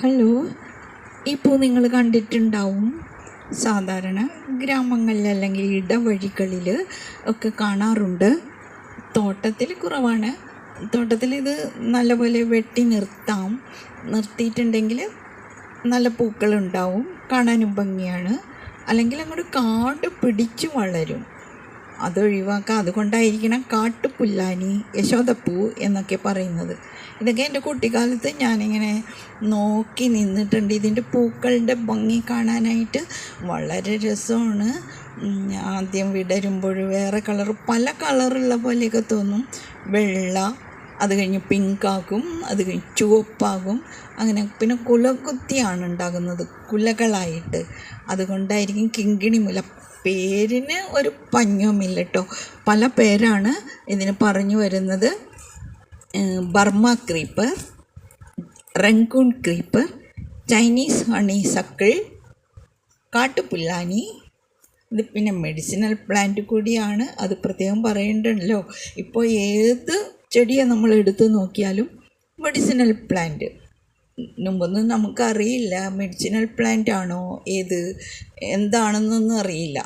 Hello. പൂ നിങ്ങൾ കണ്ടിട്ടുണ്ടാവും സാധാരണ ഗ്രാമങ്ങളിൽ അല്ലെങ്കിൽ ഇടവഴികളിൽ ഒക്കെ കാണാറുണ്ട്. തോട്ടത്തിൽ കുറവാണ്. തോട്ടത്തിൽ ഇത് നല്ലപോലെ വെട്ടി നിർത്താം. നിർത്തിയിട്ടുണ്ടെങ്കിൽ നല്ല പൂക്കളുണ്ടാവും. കാണാനും ഭംഗിയാണ്. അല്ലെങ്കിൽ അങ്ങോട്ട് കാട് പിടിച്ച് വളരും. അതൊഴിവാക്കുക അതുകൊണ്ടായിരിക്കണം കാട്ടുപുല്ലാനി യശോദപ്പൂ എന്നൊക്കെ പറയുന്നത്. ഇതൊക്കെ എന്റെ കുട്ടിക്കാലത്ത് ഞാനിങ്ങനെ നോക്കി നിന്നിട്ടുണ്ട്. ഇതിന്റെ പൂക്കളുടെ ഭംഗി കാണാനായിട്ട് വളരെ രസമാണ്. ആദ്യം വിടരുമ്പോൾ വേറെ കളർ പല കളറുള്ള പോലെയൊക്കെ തോന്നും. വെള്ള അത് കഴിഞ്ഞ് പിങ്കാകും അത് കഴിഞ്ഞ് ചുവപ്പാകും. അങ്ങനെ പിന്നെ കുലകുത്തിയാണ് ഉണ്ടാകുന്നത് കുലകളായിട്ട്. അതുകൊണ്ടായിരിക്കും കിങ്കിണി മുല. പേരിന് ഒരു പഞ്ഞുമില്ലട്ടോ പല പേരാണ് ഇതിന് പറഞ്ഞു വരുന്നത്. Burma creeper Rangoon creeper Chinese honey suckle കാട്ടുപുല്ലാനി. ഇത് പിന്നെ മെഡിസിനൽ പ്ലാന്റ് കൂടിയാണ്. അത് പ്രത്യേകം പറയേണ്ടല്ലോ. ഇപ്പോൾ ഏത് ചെടിയെ നമ്മൾ എടുത്തു നോക്കിയാലും മെഡിസിനൽ പ്ലാന്റ്. മുമ്പൊന്നും നമുക്കറിയില്ല മെഡിസിനൽ പ്ലാന്റ് ആണോ ഏത് എന്താണെന്നൊന്നും അറിയില്ല.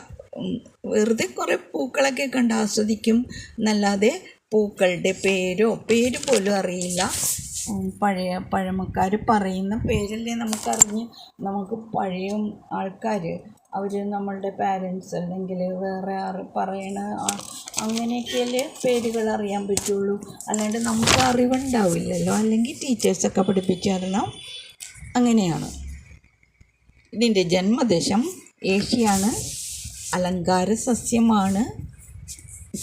വെറുതെ കുറേ പൂക്കളൊക്കെ കണ്ട് ആസ്വദിക്കും. എന്നല്ലാതെ പൂക്കളുടെ പേരോ പേര് പോലും അറിയില്ല. പഴയ പഴമക്കാർ പറയുന്ന പേരല്ലേ നമുക്കറിഞ്ഞ്. നമുക്ക് പഴയ ആൾക്കാർ അവർ നമ്മളുടെ പാരൻസ് അല്ലെങ്കിൽ വേറെ ആറ് പറയണ അങ്ങനെയൊക്കെയല്ലേ പേരുകൾ അറിയാൻ പറ്റുള്ളൂ. അല്ലാണ്ട് നമുക്ക് അറിവുണ്ടാവില്ലല്ലോ. അല്ലെങ്കിൽ ടീച്ചേഴ്സൊക്കെ പഠിപ്പിച്ചു തരണം അങ്ങനെയാണ്. ഇതിന്റെ ജന്മദേശം ഏഷ്യയാണ് അലങ്കാര സസ്യമാണ്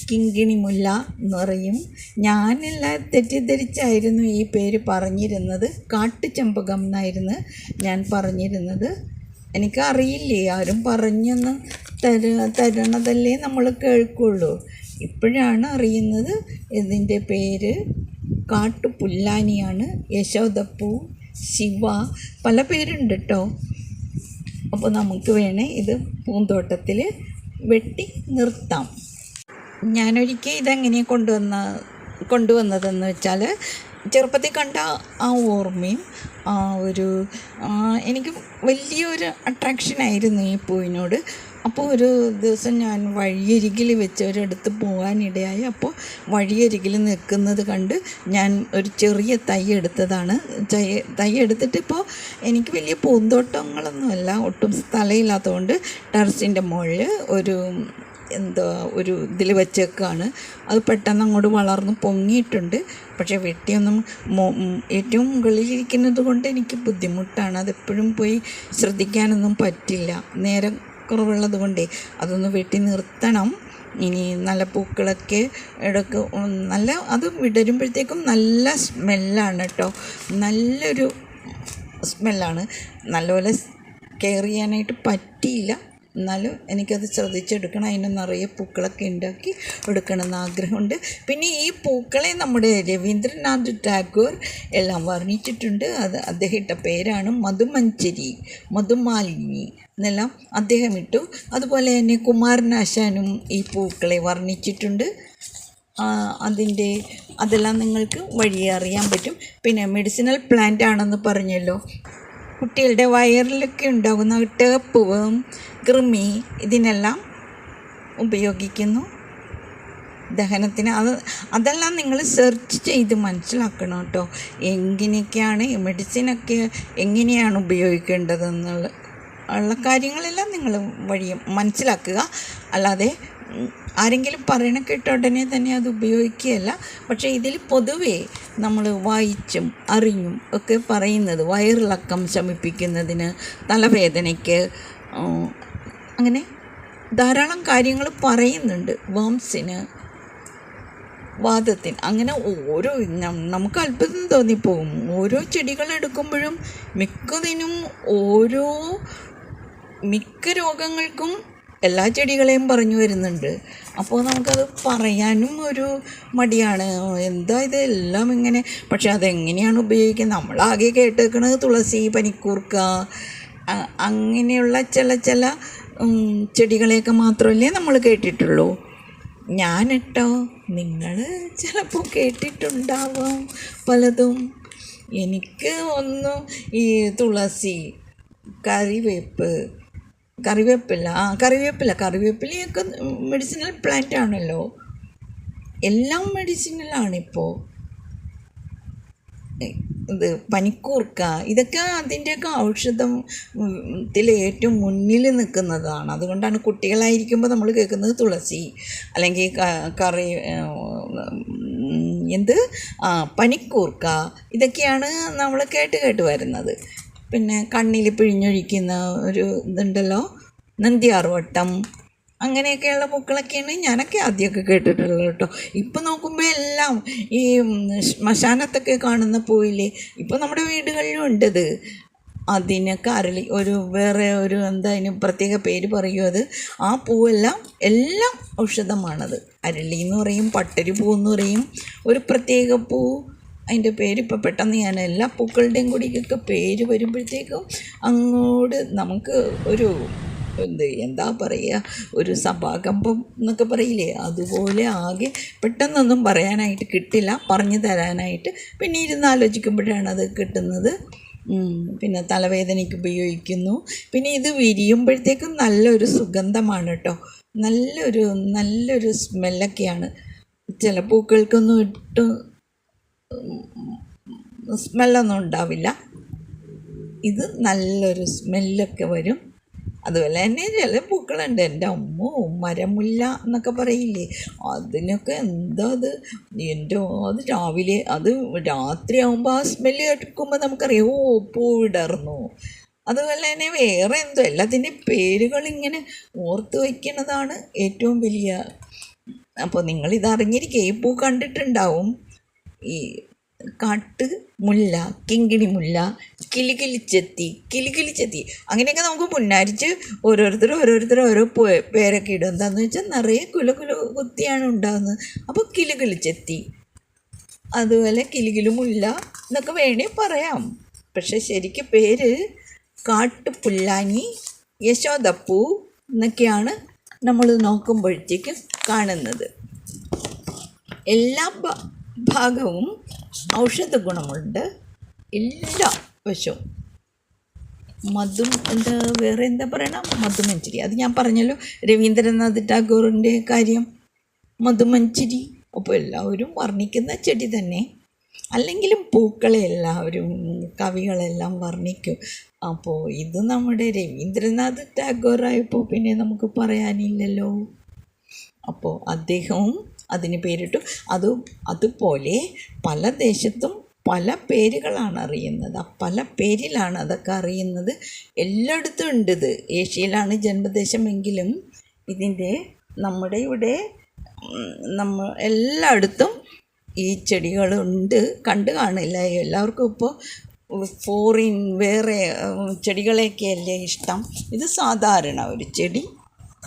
കിങ്കിണി മുല്ല എന്ന് പറയും. ഞാനെല്ലാം തെറ്റിദ്ധരിച്ചായിരുന്നു ഈ പേര് പറഞ്ഞിരുന്നത്. കാട്ടുചെമ്പകം എന്നായിരുന്നു ഞാൻ പറഞ്ഞിരുന്നത്. എനിക്കറിയില്ലേ ആരും പറഞ്ഞൊന്ന് തര തരണതല്ലേ നമ്മൾ കേൾക്കുള്ളൂ. ഇപ്പോഴാണ് അറിയുന്നത് ഇതിന്റെ പേര്. കാട്ടുപുല്ലാനിയാണ്. യശോദപ്പൂ ശിവ പല പേരുണ്ട് കേട്ടോ അപ്പോൾ നമുക്ക് വേണേ ഇത് പൂന്തോട്ടത്തിൽ വെട്ടി നിർത്താം. ഞാനൊരിക്കൽ ഇതെങ്ങനെ കൊണ്ടുവന്ന കൊണ്ടുവന്നതെന്ന് വെച്ചാൽ ചെറുപ്പത്തിൽ കണ്ട ആ ഓർമ്മയും ആ ഒരു എനിക്ക് വലിയൊരു അട്രാക്ഷനായിരുന്നു ഈ പൂവിനോട്. അപ്പോൾ ഒരു ദിവസം ഞാൻ വഴിയരികിൽ വെച്ച് ഒരിടത്ത് പോകാനിടയായി. അപ്പോൾ വഴിയരികിൽ നിൽക്കുന്നത് കണ്ട് ഞാൻ ഒരു ചെറിയ തൈ എടുത്തതാണ്. തൈ എടുത്തിട്ട് ഇപ്പോൾ എനിക്ക് വലിയ പൂന്തോട്ടങ്ങളൊന്നുമല്ല ഒട്ടും സ്ഥലമില്ലാത്തതുകൊണ്ട് ടെറസിന്റെ മുകളിൽ ഒരു എന്താ ഒരു ഇതിൽ വെച്ചേക്കാണ്. അത് പെട്ടെന്ന് അങ്ങോട്ട് വളർന്ന് പൊങ്ങിയിട്ടുണ്ട്. പക്ഷേ വെട്ടിയൊന്നും ഏറ്റവും മുകളിലിരിക്കുന്നത് കൊണ്ട് എനിക്ക് ബുദ്ധിമുട്ടാണ്. അതെപ്പോഴും പോയി ശ്രദ്ധിക്കാനൊന്നും പറ്റില്ല. നേരം കുറവുള്ളത് കൊണ്ടേ അതൊന്ന് വെട്ടി നിർത്തണം. ഇനി നല്ല പൂക്കളൊക്കെ ഇടയ്ക്ക് നല്ല അത് വിടരുമ്പോഴത്തേക്കും നല്ല സ്മെല്ലാണ് കേട്ടോ നല്ലൊരു സ്മെല്ലാണ്. നല്ലപോലെ കെയർ ചെയ്യാനായിട്ട് പറ്റിയില്ല. എന്നാലും എനിക്കത് ശ്രദ്ധിച്ചെടുക്കണം. അതിന് നിറയെ പൂക്കളൊക്കെ ഉണ്ടാക്കി എടുക്കണമെന്ന് ആഗ്രഹമുണ്ട്. പിന്നെ ഈ പൂക്കളെ നമ്മുടെ രവീന്ദ്രനാഥ് ടാഗോർ എല്ലാം വർണിച്ചിട്ടുണ്ട്. അത് അദ്ദേഹം ഇട്ട പേരാണ് മധുമഞ്ചരി മധുമാലിനി എന്നെല്ലാം അദ്ദേഹം ഇട്ടു. അതുപോലെ തന്നെ കുമാരനാശാനും ഈ പൂക്കളെ വർണിച്ചിട്ടുണ്ട്. അതിന്റെ അതെല്ലാം നിങ്ങൾക്ക് വഴിയെ അറിയാൻ പറ്റും. പിന്നെ മെഡിസിനൽ പ്ലാന്റ് ആണെന്ന് പറഞ്ഞല്ലോ. കുട്ടികളുടെ വയറിലൊക്കെ ഉണ്ടാകുന്ന ടേപ്പുവും കൃമി ഇതിനെല്ലാം ഉപയോഗിക്കുന്നു. ദഹനത്തിന് അത് അതെല്ലാം നിങ്ങൾ സെർച്ച് ചെയ്ത് മനസ്സിലാക്കണം കേട്ടോ. എങ്ങനെയൊക്കെയാണ് മെഡിസിനൊക്കെ എങ്ങനെയാണ് ഉപയോഗിക്കേണ്ടതെന്നുള്ള ഉള്ള കാര്യങ്ങളെല്ലാം നിങ്ങൾ വഴി മനസ്സിലാക്കുക. അല്ലാതെ ആരെങ്കിലും പറയണ കേട്ട ഉടനെ തന്നെ അത് ഉപയോഗിക്കുകയല്ല. പക്ഷേ ഇതിൽ പൊതുവേ നമ്മൾ വായിച്ചും അറിഞ്ഞും ഒക്കെ പറയുന്നത് വയറിളക്കം ശമിപ്പിക്കുന്നതിന് തലവേദനയ്ക്ക് അങ്ങനെ ധാരാളം കാര്യങ്ങൾ പറയുന്നുണ്ട്. വംസിന് വാദത്തിന് അങ്ങനെ ഓരോ നമുക്ക് അത്ഭുതം തോന്നിപ്പോകും ഓരോ ചെടികൾ എടുക്കുമ്പോഴും മിക്കതിനും ഓരോ മിക്ക രോഗങ്ങൾക്കും എല്ലാ ചെടികളെയും പറഞ്ഞു വരുന്നുണ്ട്. അപ്പോൾ നമുക്കത് പറയാനും ഒരു മടിയാണ്. എന്താ ഇത് എല്ലാം ഇങ്ങനെ? പക്ഷെ അതെങ്ങനെയാണ് ഉപയോഗിക്കുന്നത് നമ്മളാകെ കേട്ടേക്കണത് തുളസി പനിക്കൂർക്ക അങ്ങനെയുള്ള ചില ചില ചെടികളെയൊക്കെ മാത്രമല്ലേ നമ്മൾ കേട്ടിട്ടുള്ളൂ. ഞാനിട്ടോ നിങ്ങൾ ചിലപ്പോൾ കേട്ടിട്ടുണ്ടാവാം പലതും. എനിക്ക് ഒന്നും ഈ തുളസി കറിവേപ്പ് കറിവേപ്പില. ആ കറിവേപ്പില. കറിവേപ്പിലയൊക്കെ മെഡിസിനൽ പ്ലാന്റ് ആണല്ലോ. എല്ലാം മെഡിസിനലാണിപ്പോൾ ഇത് പനിക്കൂർക്ക. ഇതൊക്കെ അതിന്റെയൊക്കെ ഔഷധത്തിൽ ഏറ്റവും മുന്നിൽ നിൽക്കുന്നതാണ്. അതുകൊണ്ടാണ് കുട്ടികളായിരിക്കുമ്പോൾ നമ്മൾ കേൾക്കുന്നത് തുളസി. അല്ലെങ്കിൽ കറി എന്ത്? ആ പനിക്കൂർക്ക. ഇതൊക്കെയാണ് നമ്മൾ കേട്ട് കേട്ട് വരുന്നത്. പിന്നെ കണ്ണിൽ പിഴിഞ്ഞൊഴിക്കുന്ന ഒരു ഇതുണ്ടല്ലോ. നന്ദിയാർവട്ടം അങ്ങനെയൊക്കെയുള്ള പൂക്കളൊക്കെയാണ് ഞാനൊക്കെ ആദ്യമൊക്കെ കേട്ടിട്ടുള്ളത് കേട്ടോ. ഇപ്പം നോക്കുമ്പോൾ എല്ലാം ഈ ശ്മശാനത്തൊക്കെ കാണുന്ന പൂവില്ലേ? ഇപ്പം നമ്മുടെ വീടുകളിലും ഉണ്ടത് അതിനൊക്കെ അരളി ഒരു വേറെ ഒരു എന്താ അതിന് പ്രത്യേക പേര് പറയും അത്? ആ പൂവെല്ലാം എല്ലാം ഔഷധമാണത്. അരളി എന്ന് പറയും പട്ടരി പൂ എന്ന് പറയും. ഒരു പ്രത്യേക പൂ അതിന്റെ പേര് ഇപ്പം പെട്ടെന്ന് ഞാൻ എല്ലാ പൂക്കളുടെയും കൂടിയൊക്കെ പേര് വരുമ്പോഴത്തേക്കും അങ്ങോട്ട് നമുക്ക് ഒരു എന്ത് എന്താ പറയുക ഒരു സഭാകമ്പം എന്നൊക്കെ പറയില്ലേ? അതുപോലെ ആകെ പെട്ടെന്നൊന്നും പറയാനായിട്ട് കിട്ടില്ല. പറഞ്ഞു തരാനായിട്ട് പിന്നെ ഇരുന്ന് ആലോചിക്കുമ്പോഴാണ് അത് കിട്ടുന്നത്. പിന്നെ തലവേദനയ്ക്ക് ഉപയോഗിക്കുന്നു. പിന്നെ ഇത് വിരിയുമ്പോഴത്തേക്കും നല്ലൊരു സുഗന്ധമാണ് കേട്ടോ. നല്ലൊരു നല്ലൊരു സ്മെല്ലൊക്കെയാണ് ചില പൂക്കൾക്കൊന്നും ഇട്ട് സ്മെല്ലൊന്നും ഉണ്ടാവില്ല. ഇത് നല്ലൊരു സ്മെല്ലൊക്കെ വരും. അതുപോലെ തന്നെ ചില പൂക്കളുണ്ട്. എന്റെ അമ്മ മരമുല്ല എന്നൊക്കെ പറയില്ലേ? അതിനൊക്കെ എന്താ അത്? എന്റെ അത് രാവിലെ അത് രാത്രി ആകുമ്പോൾ ആ സ്മെല്ല് കേൾക്കുമ്പോൾ നമുക്കറിയാം ഓ പൂവിടർന്നു അതുപോലെ തന്നെ വേറെ എന്തോ എല്ലാത്തിന്റെയും പേരുകൾ ഇങ്ങനെ ഓർത്ത് വയ്ക്കുന്നതാണ് ഏറ്റവും വലിയ. അപ്പോൾ നിങ്ങളിത് അറിഞ്ഞിരിക്കുക ഈ പൂ കണ്ടിട്ടുണ്ടാവും. ഈ കാട്ട് മുല്ല കിങ്കിണി മുല്ല കിളികിളിച്ചെത്തി കിളികിളിച്ചെത്തി. അങ്ങനെയൊക്കെ നമുക്ക് പുന്നാരിച്ച് ഓരോരുത്തർ ഓരോരുത്തർ ഓരോ പേരൊക്കെ ഇടും. എന്താണെന്ന് വെച്ചാൽ നിറയെ കുല കുല കുത്തിയാണ് ഉണ്ടാകുന്നത് അപ്പോൾ കിളികിളിച്ചെത്തി. അതുപോലെ കിളികിളി മുല്ല എന്നൊക്കെ വേണേ പറയാം. പക്ഷെ ശരിക്കും പേര് കാട്ടുപുല്ലാനി യശോദപ്പൂ എന്നൊക്കെയാണ് നമ്മൾ നോക്കുമ്പോഴത്തേക്കും കാണുന്നത്. എല്ലാ ഭാഗവും ഔഷധ ഗുണമുണ്ട്. എല്ലാ വശവും. മധു എന്താ വേറെ എന്താ പറയണം? മധുമഞ്ചരി അത് ഞാൻ പറഞ്ഞല്ലോ രവീന്ദ്രനാഥ് ടാഗോറിന്റെ കാര്യം. മധുമഞ്ചരി അപ്പോൾ എല്ലാവരും വർണിക്കുന്ന ചെടി തന്നെ. അല്ലെങ്കിലും പൂക്കളെ എല്ലാവരും കവികളെല്ലാം വർണിക്കും. അപ്പോൾ ഇത് നമ്മുടെ രവീന്ദ്രനാഥ് ടാഗോറായപ്പോൾ പിന്നെ നമുക്ക് പറയാനില്ലല്ലോ. അപ്പോൾ അദ്ദേഹവും അതിന് പേരിട്ടു. അത് അതുപോലെ പല ദേശത്തും പല പേരുകളാണ് അറിയുന്നത്. ആ പല പേരിലാണ് അതൊക്കെ അറിയുന്നത്. എല്ലായിടത്തും ഉണ്ട് ഇത്. ഏഷ്യയിലാണ് ജന്മദേശമെങ്കിലും ഇതിന്റെ നമ്മുടെ ഇവിടെ നമ്മൾ നമ്മ എല്ലായിടത്തും ഈ ചെടികളുണ്ട്. കണ്ടു കാണില്ല. എല്ലാവർക്കും ഇപ്പോൾ ഫോറിൻ വേറെ ചെടികളെയൊക്കെയല്ലേ ഇഷ്ടം. ഇത് സാധാരണ ഒരു ചെടി.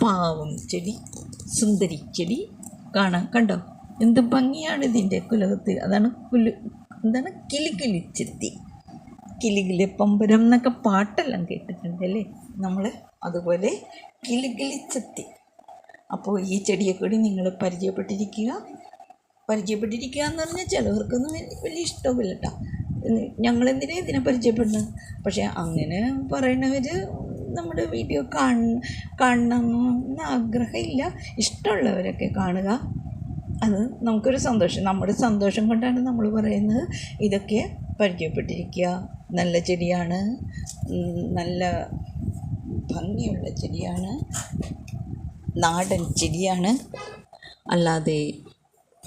പാവം ചെടി. സുന്ദരി ചെടി. കാണാം. കണ്ടോ? എന്ത് ഭംഗിയാണ് ഇതിന്റെ കുലകത്ത്. അതാണ് കുലു എന്താണ്? കിളികിളിച്ചെത്തി കിളികിളി പമ്പരം എന്നൊക്കെ പാട്ടെല്ലാം കേട്ടിട്ടുണ്ടല്ലേ നമ്മൾ അതുപോലെ കിളികിളിച്ചെത്തി അപ്പോൾ ഈ ചെടിയെ കൂടി നിങ്ങൾ പരിചയപ്പെട്ടിരിക്കുക. പരിചയപ്പെട്ടിരിക്കുക എന്ന് പറഞ്ഞാൽ ചിലവർക്കൊന്നും വലിയ ഇഷ്ടമില്ല കേട്ടോ ഞങ്ങളെന്തിനാ ഇതിനെ പരിചയപ്പെടുന്നത്? പക്ഷേ അങ്ങനെ പറയണവർ നമ്മുടെ വീഡിയോ കാണ കാണണമെന്ന് ആഗ്രഹമില്ല. ഇഷ്ടമുള്ളവരൊക്കെ കാണുക. അത് നമുക്കൊരു സന്തോഷം. നമ്മുടെ സന്തോഷം കൊണ്ടാണ് നമ്മൾ പറയുന്നത് ഇതൊക്കെ പരിചയപ്പെട്ടിരിക്കുക. നല്ല ചെടിയാണ്. നല്ല ഭംഗിയുള്ള ചെടിയാണ്. നാടൻ ചെടിയാണ്. അല്ലാതെ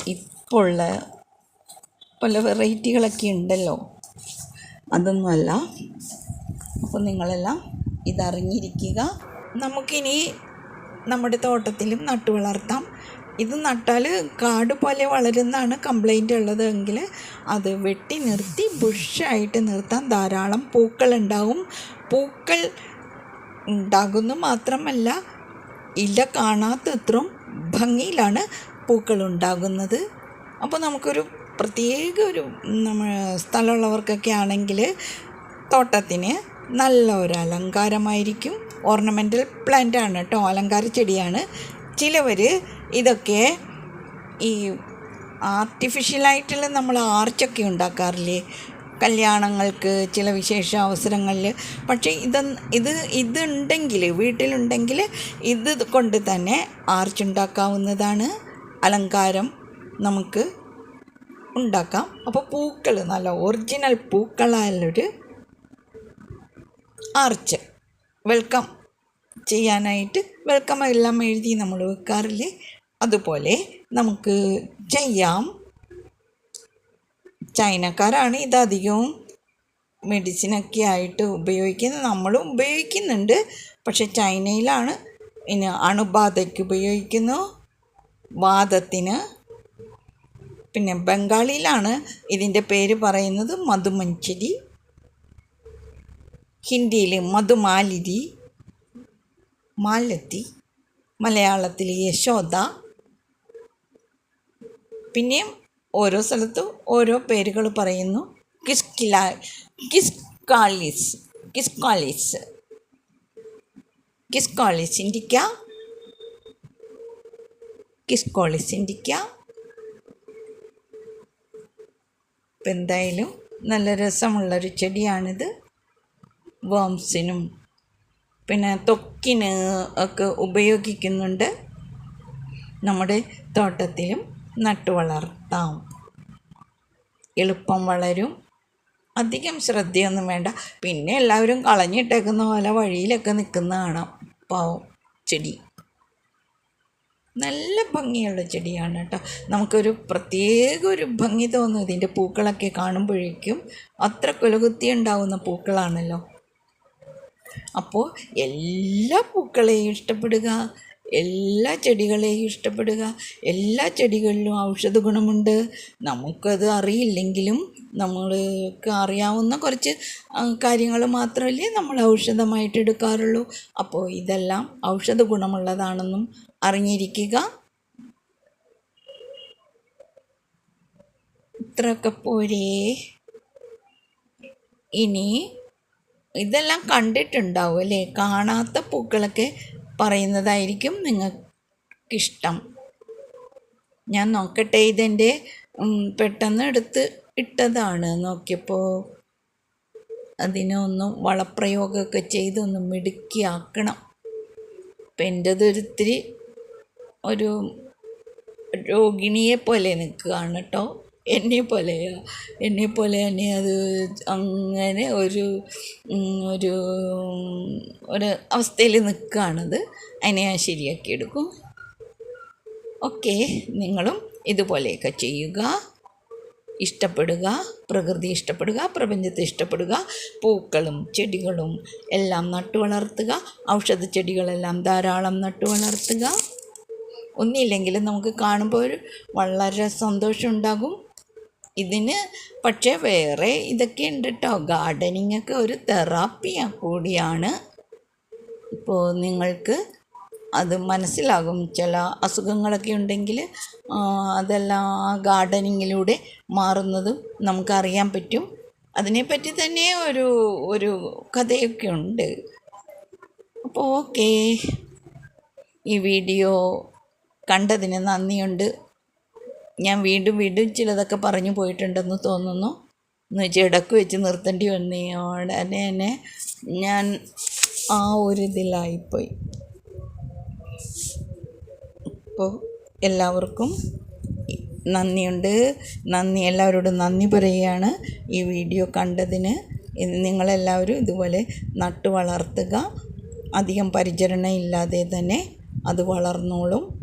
ഇപ്പോഴുള്ള പല വെറൈറ്റികളൊക്കെ ഉണ്ടല്ലോ. അതൊന്നുമല്ല. അപ്പോൾ നിങ്ങളെല്ലാം ഇതറിഞ്ഞിരിക്കുക. നമുക്കിനി നമ്മുടെ തോട്ടത്തിലും നട്ടു വളർത്താം. ഇത് നട്ടാൽ കാട് പോലെ വളരുന്നതാണ് കംപ്ലൈന്റ് ഉള്ളതെങ്കിൽ അത് വെട്ടി നിർത്തി ബുഷായിട്ട് നിർത്താൻ ധാരാളം പൂക്കൾ ഉണ്ടാവും. പൂക്കൾ ഉണ്ടാകുന്നു മാത്രമല്ല ഇല കാണാത്തത്രയും ഭംഗിയിലാണ് പൂക്കൾ ഉണ്ടാകുന്നത്. അപ്പോൾ നമുക്കൊരു പ്രത്യേക ഒരു നമ്മൾ സ്ഥലമുള്ളവർക്കൊക്കെ ആണെങ്കിൽ തോട്ടത്തിന് നല്ല ഒരു അലങ്കാരമായിരിക്കും. ഓർണമെന്റൽ പ്ലാന്റ് ആണ് കേട്ടോ അലങ്കാര ചെടിയാണ്. ചിലവർ ഇതൊക്കെ ഈ ആർട്ടിഫിഷ്യലായിട്ടുള്ള നമ്മൾ ആർച്ചൊക്കെ ഉണ്ടാക്കാറില്ലേ? കല്യാണങ്ങൾക്ക് ചില വിശേഷ അവസരങ്ങളിൽ. പക്ഷേ ഇത് ഇത് ഇതുണ്ടെങ്കിൽ വീട്ടിലുണ്ടെങ്കിൽ ഇത് കൊണ്ട് തന്നെ ആർച്ചുണ്ടാക്കാവുന്നതാണ് അലങ്കാരം നമുക്ക് ഉണ്ടാക്കാം. അപ്പോൾ പൂക്കൾ നല്ല ഒറിജിനൽ പൂക്കളായുള്ളൊരു ആർച്ച്. വെൽക്കം ചെയ്യാനായിട്ട് വെൽക്കം എല്ലാം എഴുതി നമ്മൾ വെക്കാറില്ലേ? അതുപോലെ നമുക്ക് ചെയ്യാം. ചൈനക്കാരാണ് ഇതധികവും മെഡിസിനൊക്കെ ആയിട്ട് ഉപയോഗിക്കുന്നത്. നമ്മളും ഉപയോഗിക്കുന്നുണ്ട്. പക്ഷെ ചൈനയിലാണ് പിന്നെ അണുബാധയ്ക്ക് ഉപയോഗിക്കുന്നു. വാദത്തിന്. പിന്നെ ബംഗാളിയിലാണ് ഇതിന്റെ പേര് പറയുന്നത് മധുമഞ്ചരി. ഹിന്ദിയിൽ മധുമാലിരി. മാലത്തി മലയാളത്തിൽ യശോദ. പിന്നെയും ഓരോ സ്ഥലത്തും ഓരോ പേരുകൾ പറയുന്നു. കിസ്കില കിസ്കാളിസ് കിസ്കാളിസ് കിസ്കോളിസ് ഇൻഡിക്ക കിസ്കോളിസ് ഇൻഡിക്ക ഇപ്പം എന്തായാലും നല്ല രസമുള്ളൊരു ചെടിയാണിത്. വേംസിനും പിന്നെ ത്വക്കിന് ഒക്കെ ഉപയോഗിക്കുന്നുണ്ട് നമ്മുടെ തോട്ടത്തിലും നട്ടു വളർത്താം. എളുപ്പം വളരും. അധികം ശ്രദ്ധയൊന്നും വേണ്ട. പിന്നെ എല്ലാവരും കളഞ്ഞിട്ടേക്കുന്ന പോലെ വഴിയിലൊക്കെ നിൽക്കുന്ന കാണാം. പാവം ചെടി. നല്ല ഭംഗിയുള്ള ചെടിയാണ് കേട്ടോ. നമുക്കൊരു പ്രത്യേക ഒരു ഭംഗി തോന്നും ഇതിന്റെ പൂക്കളൊക്കെ കാണുമ്പോഴേക്കും. അത്ര കുലകുത്തി ഉണ്ടാവുന്ന പൂക്കളാണല്ലോ. അപ്പോൾ എല്ലാ പൂക്കളെയും ഇഷ്ടപ്പെടുക എല്ലാ ചെടികളെയും ഇഷ്ടപ്പെടുക എല്ലാ ചെടികളിലും ഔഷധ ഗുണമുണ്ട്. നമുക്കത് അറിയില്ലെങ്കിലും നമ്മൾക്ക് അറിയാവുന്ന കുറച്ച് കാര്യങ്ങൾ മാത്രമല്ലേ നമ്മൾ ഔഷധമായിട്ട് എടുക്കാറുള്ളൂ. അപ്പോൾ ഇതെല്ലാം ഔഷധ ഗുണമുള്ളതാണെന്നും അറിഞ്ഞിരിക്കുക. ഇത്രയൊക്കെ പോരേ. ഇനി ഇതെല്ലാം കണ്ടിട്ടുണ്ടാവും അല്ലേ? കാണാത്ത പൂക്കളൊക്കെ പറയുന്നതായിരിക്കും നിങ്ങൾക്കിഷ്ടം. ഞാൻ നോക്കട്ടെ ഇതെന്റെ പെട്ടെന്ന് എടുത്ത് ഇട്ടതാണ് നോക്കിയപ്പോൾ അതിനൊന്നും വളപ്രയോഗമൊക്കെ ചെയ്തൊന്ന് മിടുക്കിയാക്കണം. അപ്പം എന്റെത് ഒരിത്തിരി ഒരു രോഗിണിയെ പോലെ നിൽക്കുകയാണ് കേട്ടോ. എന്നെ പോലെ എന്നെ പോലെ തന്നെ അത് അങ്ങനെ ഒരു ഒരു ഒരു അവസ്ഥയിൽ നിൽക്കുകയാണത്. അതിനെ ഞാൻ ശരിയാക്കി എടുക്കും. ഓക്കെ നിങ്ങളും ഇതുപോലെയൊക്കെ ചെയ്യുക. ഇഷ്ടപ്പെടുക പ്രകൃതി ഇഷ്ടപ്പെടുക പ്രപഞ്ചത്തെ ഇഷ്ടപ്പെടുക പൂക്കളും ചെടികളും എല്ലാം നട്ടു വളർത്തുക ഔഷധ ചെടികളെല്ലാം ധാരാളം നട്ടു വളർത്തുക. ഒന്നില്ലെങ്കിലും നമുക്ക് കാണുമ്പോൾ ഒരു വളരെ സന്തോഷം ഉണ്ടാകും. ഇതിന് പക്ഷേ വേറെ ഇതൊക്കെ ഉണ്ട് കേട്ടോ ഗാർഡനിങ് ഒക്കെ ഒരു തെറാപ്പി കൂടിയാണ്. ഇപ്പോൾ നിങ്ങൾക്ക് അത് മനസ്സിലാകും. ചില അസുഖങ്ങളൊക്കെ ഉണ്ടെങ്കിൽ അതെല്ലാം ഗാർഡനിങ്ങിലൂടെ മാറുന്നതും നമുക്കറിയാൻ പറ്റും. അതിനെപ്പറ്റി തന്നെ ഒരു ഒരു കഥയൊക്കെ ഉണ്ട്. അപ്പോൾ ഓക്കേ. ഈ വീഡിയോ കണ്ടതിന് നന്ദിയുണ്ട്. ഞാൻ വീണ്ടും വീണ്ടും ചിലതൊക്കെ പറഞ്ഞു പോയിട്ടുണ്ടെന്ന് തോന്നുന്നു. എന്ന് വെച്ചാൽ ഇടയ്ക്ക് വെച്ച് നിർത്തേണ്ടി വന്നോടെ തന്നെ ഞാൻ ആ ഒരു ഇതിലായിപ്പോയി. അപ്പോൾ എല്ലാവർക്കും നന്ദിയുണ്ട്. നന്ദി എല്ലാവരോടും നന്ദി പറയുകയാണ് ഈ വീഡിയോ കണ്ടതിന്. നിങ്ങളെല്ലാവരും ഇതുപോലെ നട്ടു വളർത്തുക അധികം പരിചരണം ഇല്ലാതെ തന്നെ അത് വളർന്നോളും.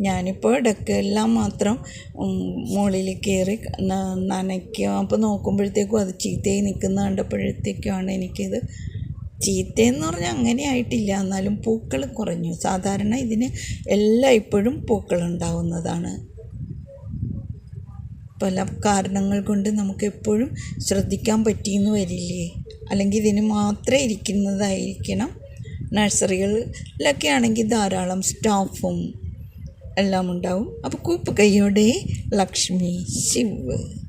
ഞാനിപ്പോൾ ഇടയ്ക്കെല്ലാം മാത്രം മുകളിൽ കയറി നനയ്ക്കുക അപ്പോൾ നോക്കുമ്പോഴത്തേക്കും അത് ചീത്തയായി നിൽക്കുന്ന കണ്ടപ്പോഴത്തേക്കാണ് എനിക്കിത് ചീത്തയെന്ന് പറഞ്ഞാൽ അങ്ങനെ ആയിട്ടില്ല. എന്നാലും പൂക്കൾ കുറഞ്ഞു. സാധാരണ ഇതിന് എല്ലാം ഇപ്പോഴും പൂക്കൾ ഉണ്ടാവുന്നതാണ് പല കാരണങ്ങൾ കൊണ്ട് നമുക്ക് എപ്പോഴും ശ്രദ്ധിക്കാൻ പറ്റിയെന്ന് വരില്ലേ? അല്ലെങ്കിൽ ഇതിന് മാത്രമേ ഇരിക്കുന്നതായിരിക്കണം. നഴ്സറികളിലൊക്കെ ആണെങ്കിൽ ധാരാളം സ്റ്റാഫും എല്ലാം ഉണ്ടാവും. അപ്പോൾ കൂപ്പ് കൈയോടെ ലക്ഷ്മി ശിവ്.